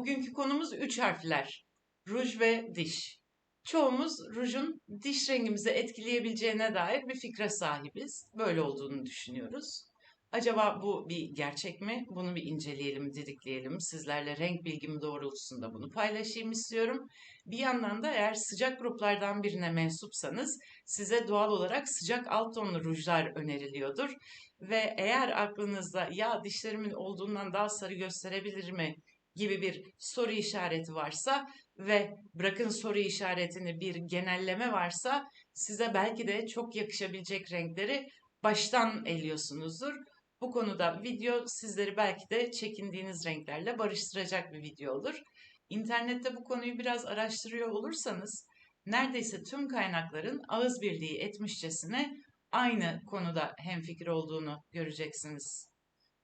Bugünkü konumuz üç harfler. Ruj ve diş. Çoğumuz rujun diş rengimizi etkileyebileceğine dair bir fikre sahibiz. Böyle olduğunu düşünüyoruz. Acaba bu bir gerçek mi? Bunu bir inceleyelim, didikleyelim. Sizlerle renk bilgim doğrultusunda bunu paylaşayım istiyorum. Bir yandan da eğer sıcak gruplardan birine mensupsanız size doğal olarak sıcak alt tonlu rujlar öneriliyordur. Ve eğer aklınızda ya dişlerimin olduğundan daha sarı gösterebilir mi gibi bir soru işareti varsa ve bırakın soru işaretini bir genelleme varsa size belki de çok yakışabilecek renkleri baştan eliyorsunuzdur. Bu konuda video sizleri belki de çekindiğiniz renklerle barıştıracak bir video olur. İnternette bu konuyu biraz araştırıyor olursanız neredeyse tüm kaynakların ağız birliği etmişçesine aynı konuda hemfikir olduğunu göreceksiniz.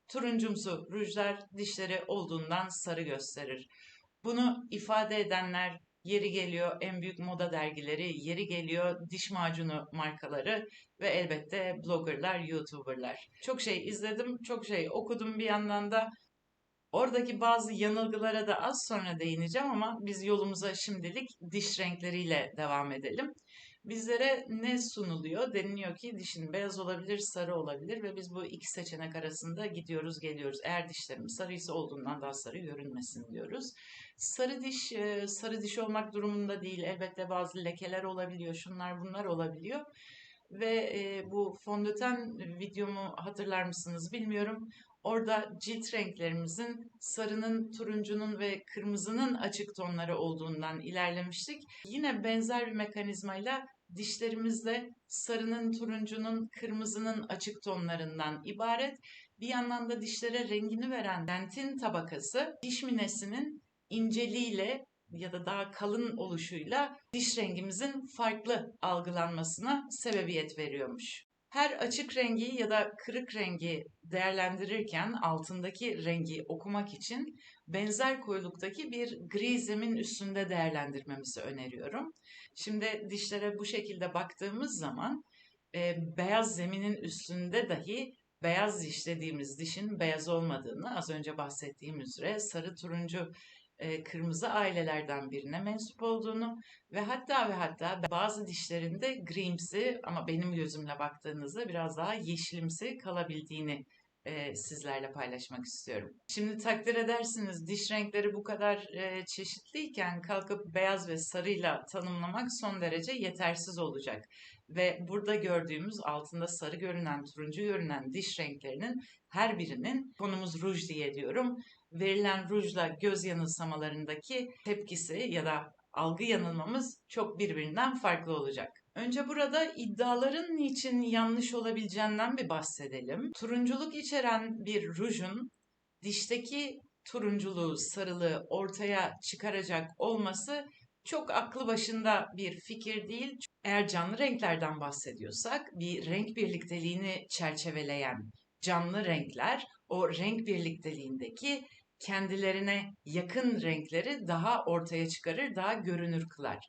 Turuncumsu rujlar dişleri olduğundan sarı gösterir. Bunu ifade edenler yeri geliyor en büyük moda dergileri, yeri geliyor diş macunu markaları ve elbette bloggerlar, youtuberlar. Çok şey izledim, çok şey okudum bir yandan da. Oradaki bazı yanılgılara da az sonra değineceğim ama biz yolumuza şimdilik diş renkleriyle devam edelim. Bizlere ne sunuluyor? Deniliyor ki dişin beyaz olabilir, sarı olabilir ve biz bu iki seçenek arasında gidiyoruz, geliyoruz. Eğer dişlerimiz sarıysa olduğundan daha sarı görünmesin diyoruz. Sarı diş, e, sarı diş olmak durumunda değil. Elbette bazı lekeler olabiliyor, şunlar bunlar olabiliyor. Ve e, bu fondöten videomu hatırlar mısınız bilmiyorum. Orada cilt renklerimizin sarının, turuncunun ve kırmızının açık tonları olduğundan ilerlemiştik. Yine benzer bir mekanizmayla dişlerimizde sarının, turuncunun, kırmızının açık tonlarından ibaret. Bir yandan da dişlere rengini veren dentin tabakası diş minesinin inceliğiyle ya da daha kalın oluşuyla diş rengimizin farklı algılanmasına sebebiyet veriyormuş. Her açık rengi ya da kırık rengi değerlendirirken altındaki rengi okumak için benzer koyuluktaki bir gri zemin üstünde değerlendirmemizi öneriyorum. Şimdi dişlere bu şekilde baktığımız zaman e, beyaz zeminin üstünde dahi beyaz diş dediğimiz dişin beyaz olmadığını az önce bahsettiğim üzere sarı turuncu e, kırmızı ailelerden birine mensup olduğunu ve hatta ve hatta bazı dişlerinde grimsi ama benim gözümle baktığınızda biraz daha yeşilimsi kalabildiğini e, sizlerle paylaşmak istiyorum. Şimdi takdir edersiniz diş renkleri bu kadar e, çeşitliyken kalkıp beyaz ve sarıyla tanımlamak son derece yetersiz olacak. Ve burada gördüğümüz altında sarı görünen, turuncu görünen diş renklerinin her birinin konumuz ruj diye diyorum. Verilen rujla göz yanılsamalarındaki tepkisi ya da algı yanılmamız çok birbirinden farklı olacak. Önce burada iddiaların niçin yanlış olabileceğinden bir bahsedelim. Turunculuk içeren bir rujun dişteki turunculuğu, sarılığı ortaya çıkaracak olması çok aklı başında bir fikir değil. Eğer canlı renklerden bahsediyorsak bir renk birlikteliğini çerçeveleyen canlı renkler o renk birlikteliğindeki kendilerine yakın renkleri daha ortaya çıkarır, daha görünür kılar.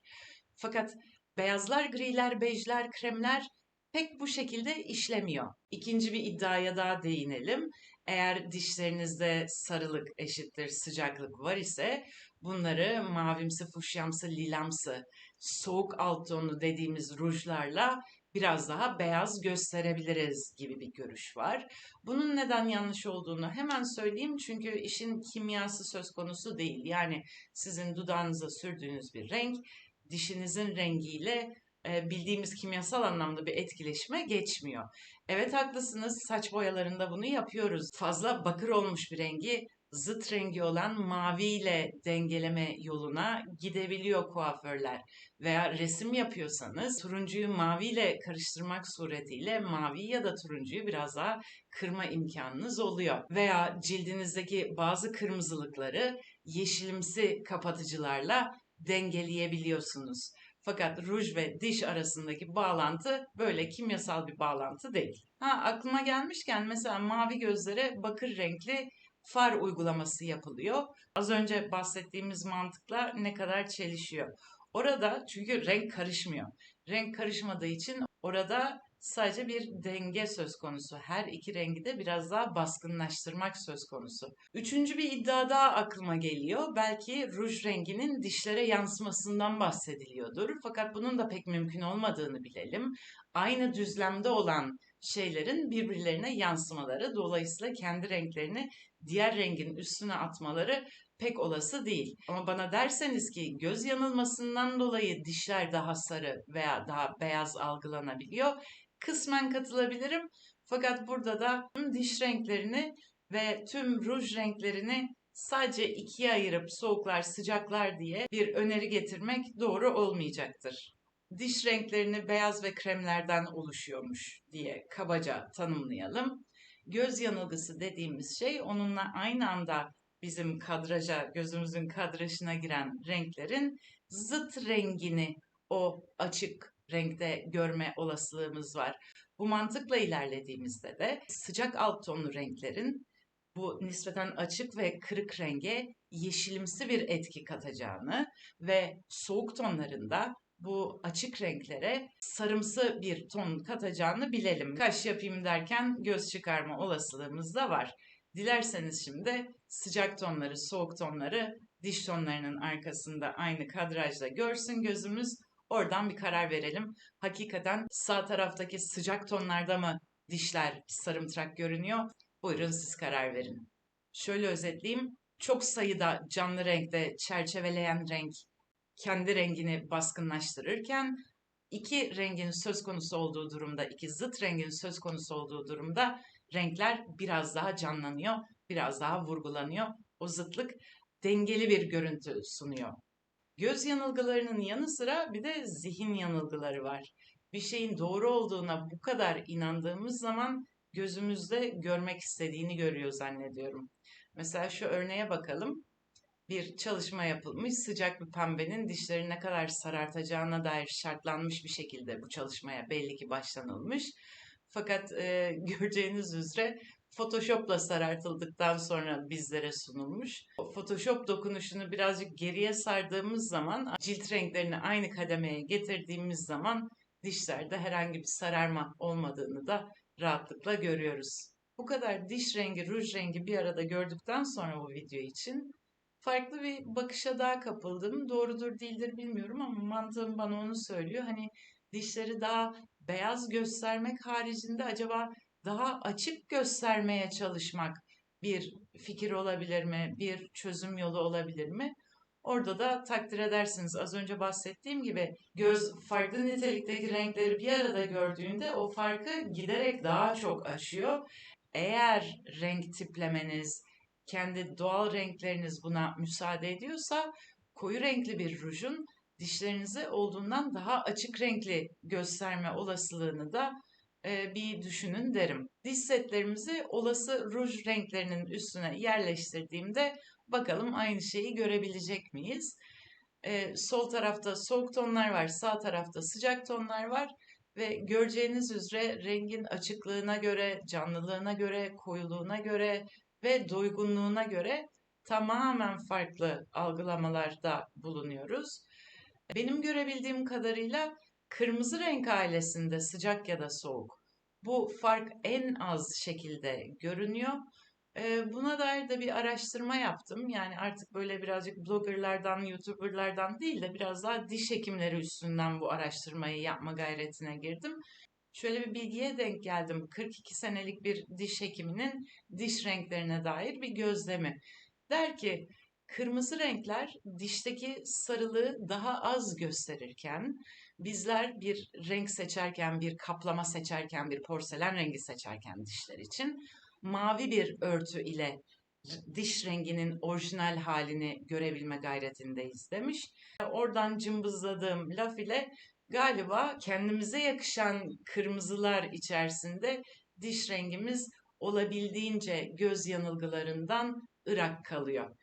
Fakat beyazlar, griler, bejler, kremler pek bu şekilde işlemiyor. İkinci bir iddiaya daha değinelim. Eğer dişlerinizde sarılık eşittir sıcaklık var ise bunları mavimsi, fuşyamsı, lilamsı, soğuk alt tonlu dediğimiz rujlarla biraz daha beyaz gösterebiliriz gibi bir görüş var. Bunun neden yanlış olduğunu hemen söyleyeyim çünkü işin kimyası söz konusu değil. Yani sizin dudağınıza sürdüğünüz bir renk dişinizin rengiyle e, bildiğimiz kimyasal anlamda bir etkileşime geçmiyor. Evet haklısınız saç boyalarında bunu yapıyoruz. Fazla bakır olmuş bir rengi zıt rengi olan maviyle dengeleme yoluna gidebiliyor kuaförler. Veya resim yapıyorsanız turuncuyu maviyle karıştırmak suretiyle mavi ya da turuncuyu biraz daha kırma imkanınız oluyor. Veya cildinizdeki bazı kırmızılıkları yeşilimsi kapatıcılarla dengeleyebiliyorsunuz. Fakat ruj ve diş arasındaki bağlantı böyle kimyasal bir bağlantı değil. Ha aklıma gelmişken mesela mavi gözlere bakır renkli far uygulaması yapılıyor. Az önce bahsettiğimiz mantıkla ne kadar çelişiyor. Orada çünkü renk karışmıyor. Renk karışmadığı için orada Sadece bir denge söz konusu. Her iki rengi de biraz daha baskınlaştırmak söz konusu. Üçüncü bir iddia daha aklıma geliyor. Belki ruj renginin dişlere yansımasından bahsediliyordur. Fakat bunun da pek mümkün olmadığını bilelim. Aynı düzlemde olan şeylerin birbirlerine yansımaları, dolayısıyla kendi renklerini diğer rengin üstüne atmaları pek olası değil. Ama bana derseniz ki göz yanılmasından dolayı dişler daha sarı veya daha beyaz algılanabiliyor. Kısmen katılabilirim. Fakat burada da tüm diş renklerini ve tüm ruj renklerini sadece ikiye ayırıp soğuklar sıcaklar diye bir öneri getirmek doğru olmayacaktır. Diş renklerini beyaz ve kremlerden oluşuyormuş diye kabaca tanımlayalım. Göz yanılgısı dediğimiz şey onunla aynı anda bizim kadraja, gözümüzün kadrajına giren renklerin zıt rengini o açık renkte görme olasılığımız var. Bu mantıkla ilerlediğimizde de sıcak alt tonlu renklerin bu nispeten açık ve kırık renge yeşilimsi bir etki katacağını ve soğuk tonlarında bu açık renklere sarımsı bir ton katacağını bilelim. Kaş yapayım derken göz çıkarma olasılığımız da var. Dilerseniz şimdi sıcak tonları, soğuk tonları diş tonlarının arkasında aynı kadrajda görsün gözümüz. Oradan bir karar verelim. Hakikaten sağ taraftaki sıcak tonlarda mı dişler sarımtırak görünüyor? Buyurun siz karar verin. Şöyle özetleyeyim. Çok sayıda canlı renkte çerçeveleyen renk kendi rengini baskınlaştırırken iki rengin söz konusu olduğu durumda, iki zıt rengin söz konusu olduğu durumda renkler biraz daha canlanıyor, biraz daha vurgulanıyor. O zıtlık dengeli bir görüntü sunuyor. Göz yanılgılarının yanı sıra bir de zihin yanılgıları var. Bir şeyin doğru olduğuna bu kadar inandığımız zaman gözümüzde görmek istediğini görüyor zannediyorum. Mesela şu örneğe bakalım. Bir çalışma yapılmış, sıcak bir pembenin dişleri ne kadar sarartacağına dair şartlanmış bir şekilde bu çalışmaya belli ki başlanılmış. Fakat e, göreceğiniz üzere Photoshop'la sarartıldıktan sonra bizlere sunulmuş. Photoshop dokunuşunu birazcık geriye sardığımız zaman, cilt renklerini aynı kademeye getirdiğimiz zaman dişlerde herhangi bir sararma olmadığını da rahatlıkla görüyoruz. Bu kadar diş rengi, ruj rengi bir arada gördükten sonra bu video için farklı bir bakışa daha kapıldım. Doğrudur değildir bilmiyorum ama mantığım bana onu söylüyor. Hani dişleri daha beyaz göstermek haricinde acaba daha açık göstermeye çalışmak bir fikir olabilir mi? Bir çözüm yolu olabilir mi? Orada da takdir edersiniz az önce bahsettiğim gibi göz farklı nitelikteki renkleri bir arada gördüğünde o farkı giderek daha çok aşıyor. Eğer renk tiplemeniz, kendi doğal renkleriniz buna müsaade ediyorsa koyu renkli bir rujun dişlerinizi olduğundan daha açık renkli gösterme olasılığını da e, bir düşünün derim. Diş setlerimizi olası ruj renklerinin üstüne yerleştirdiğimde bakalım aynı şeyi görebilecek miyiz? E, sol tarafta soğuk tonlar var, sağ tarafta sıcak tonlar var ve göreceğiniz üzere rengin açıklığına göre, canlılığına göre, koyuluğuna göre ve doygunluğuna göre tamamen farklı algılamalarda bulunuyoruz. Benim görebildiğim kadarıyla kırmızı renk ailesinde sıcak ya da soğuk bu fark en az şekilde görünüyor. Buna dair de bir araştırma yaptım. Yani artık böyle birazcık bloggerlardan, youtuberlardan değil de biraz daha diş hekimleri üstünden bu araştırmayı yapma gayretine girdim. Şöyle bir bilgiye denk geldim. 42 senelik bir diş hekiminin diş renklerine dair bir gözlemi. Der ki kırmızı renkler dişteki sarılığı daha az gösterirken bizler bir renk seçerken, bir kaplama seçerken, bir porselen rengi seçerken dişler için mavi bir örtü ile diş renginin orijinal halini görebilme gayretindeyiz demiş. Oradan cımbızladığım laf ile galiba kendimize yakışan kırmızılar içerisinde diş rengimiz olabildiğince göz yanılgılarından ırak kalıyor.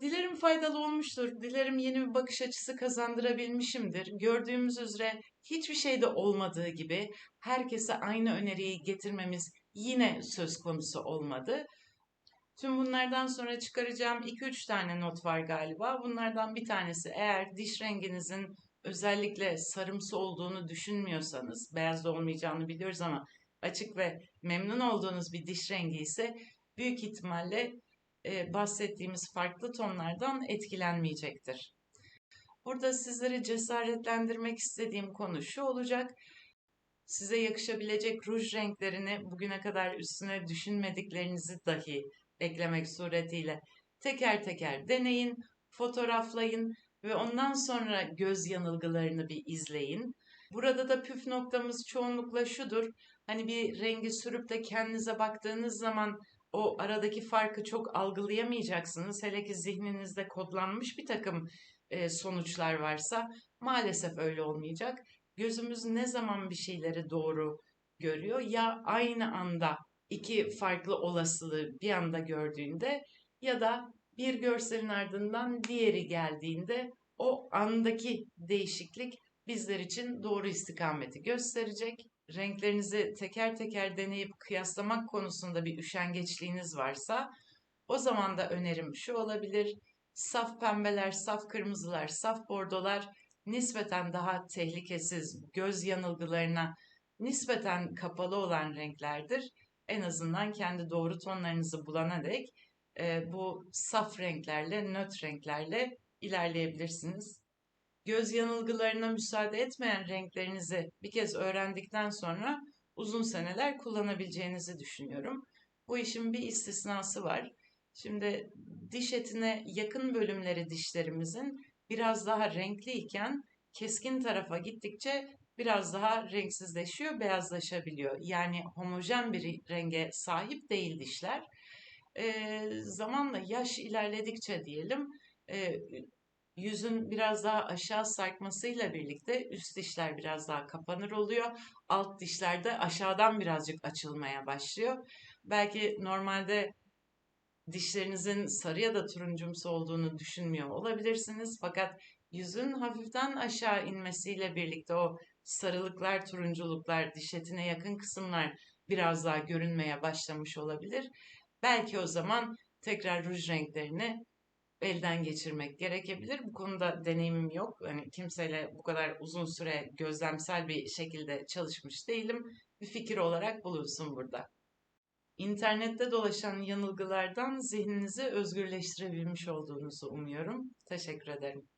Dilerim faydalı olmuştur. Dilerim yeni bir bakış açısı kazandırabilmişimdir. Gördüğümüz üzere hiçbir şeyde olmadığı gibi herkese aynı öneriyi getirmemiz yine söz konusu olmadı. Tüm bunlardan sonra çıkaracağım 2-3 tane not var galiba. Bunlardan bir tanesi eğer diş renginizin özellikle sarımsı olduğunu düşünmüyorsanız, beyaz da olmayacağını biliyoruz ama açık ve memnun olduğunuz bir diş rengi ise büyük ihtimalle e, bahsettiğimiz farklı tonlardan etkilenmeyecektir. Burada sizleri cesaretlendirmek istediğim konu şu olacak. Size yakışabilecek ruj renklerini bugüne kadar üstüne düşünmediklerinizi dahi eklemek suretiyle teker teker deneyin, fotoğraflayın ve ondan sonra göz yanılgılarını bir izleyin. Burada da püf noktamız çoğunlukla şudur. Hani bir rengi sürüp de kendinize baktığınız zaman o aradaki farkı çok algılayamayacaksınız. Hele ki zihninizde kodlanmış bir takım e, sonuçlar varsa maalesef öyle olmayacak. Gözümüz ne zaman bir şeyleri doğru görüyor ya aynı anda iki farklı olasılığı bir anda gördüğünde ya da bir görselin ardından diğeri geldiğinde o andaki değişiklik bizler için doğru istikameti gösterecek. Renklerinizi teker teker deneyip kıyaslamak konusunda bir üşengeçliğiniz varsa o zaman da önerim şu olabilir. Saf pembeler, saf kırmızılar, saf bordolar nispeten daha tehlikesiz, göz yanılgılarına nispeten kapalı olan renklerdir. En azından kendi doğru tonlarınızı bulana dek e, bu saf renklerle, nötr renklerle ilerleyebilirsiniz. Göz yanılgılarına müsaade etmeyen renklerinizi bir kez öğrendikten sonra uzun seneler kullanabileceğinizi düşünüyorum. Bu işin bir istisnası var. Şimdi diş etine yakın bölümleri dişlerimizin biraz daha renkli iken keskin tarafa gittikçe biraz daha renksizleşiyor, beyazlaşabiliyor. Yani homojen bir renge sahip değil dişler. E, zamanla yaş ilerledikçe diyelim e, yüzün biraz daha aşağı sarkmasıyla birlikte üst dişler biraz daha kapanır oluyor. Alt dişler de aşağıdan birazcık açılmaya başlıyor. Belki normalde dişlerinizin sarı ya da turuncumsu olduğunu düşünmüyor olabilirsiniz. Fakat yüzün hafiften aşağı inmesiyle birlikte o sarılıklar, turunculuklar, diş etine yakın kısımlar biraz daha görünmeye başlamış olabilir. Belki o zaman tekrar ruj renklerini elden geçirmek gerekebilir. Bu konuda deneyimim yok. Hani kimseyle bu kadar uzun süre gözlemsel bir şekilde çalışmış değilim. Bir fikir olarak bulunsun burada. İnternette dolaşan yanılgılardan zihninizi özgürleştirebilmiş olduğunuzu umuyorum. Teşekkür ederim.